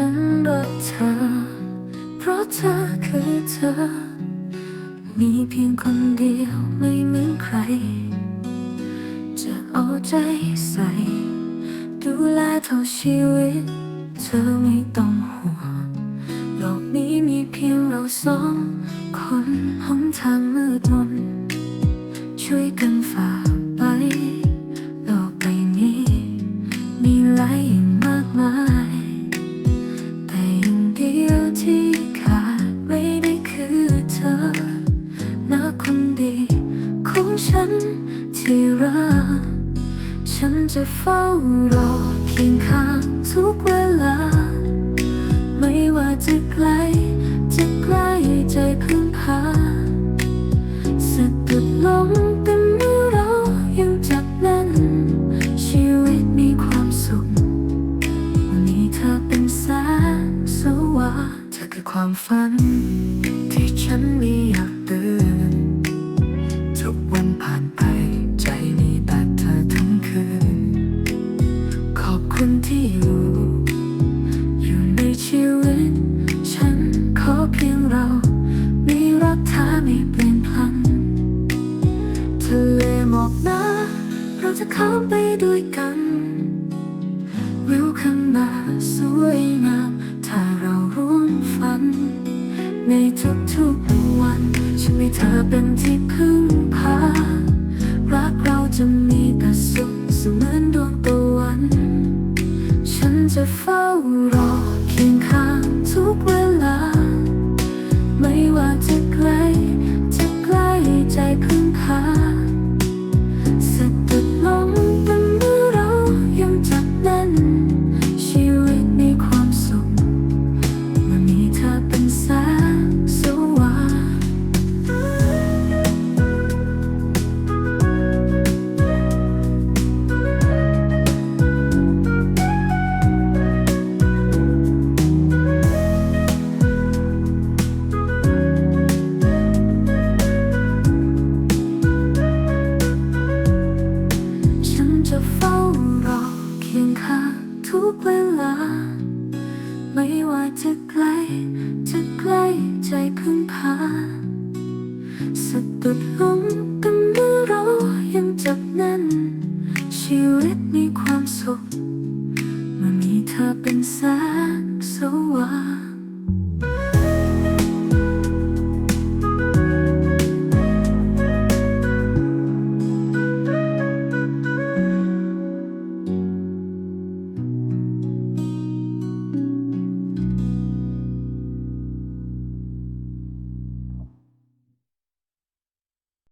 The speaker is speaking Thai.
ฉันรักเธอ เพราะเธอคือเธอ มีเพียงคนเดียวไม่เหมือนใคร จะเอาใจใส่ ดูแลเท่าชีวิต เธอไม่ต้องห่วงโลกนี้มีเพียงเราสองคนหนทางมืดมนช่วยกันฝ่าไป นที่รัก ฉันจะเฝ้ารอเคียงข้างทุกเวลา ไม่ว่าจะไกล จะใกล้ใจพึ่งพาสะดุดล้มแต่เมื่อเรายังจับแน่น ชีวิตมีความสุข วันนี้เธอเป็นแสงสว่างเธอคือความฝัน คุณที่อยู่ อยู่ในชีวิต ฉันขอเพียงเรา มีรักเธอไม่เปลี่ยนพลันทะเลหมอกหนาเราจะข้ามไปด้วยกันวิวข้างหน้าสวยงาม ถ้าเราร่วมฝัน ในทุกๆวัน ฉันมีเธอเป็นที่พึ่งพารักเราจะมีแต่สุขเสมือนดวงตะวันฉันจะ เฝ้ารอ ทุกเวลา ไม่ว่าจะไกล จะใกล้ใจพึ่งพาสะดุดล้มกันเมื่อเรายังจับแน่นชีวิตมีความสุขเมื่อมีเธอเป็นแสง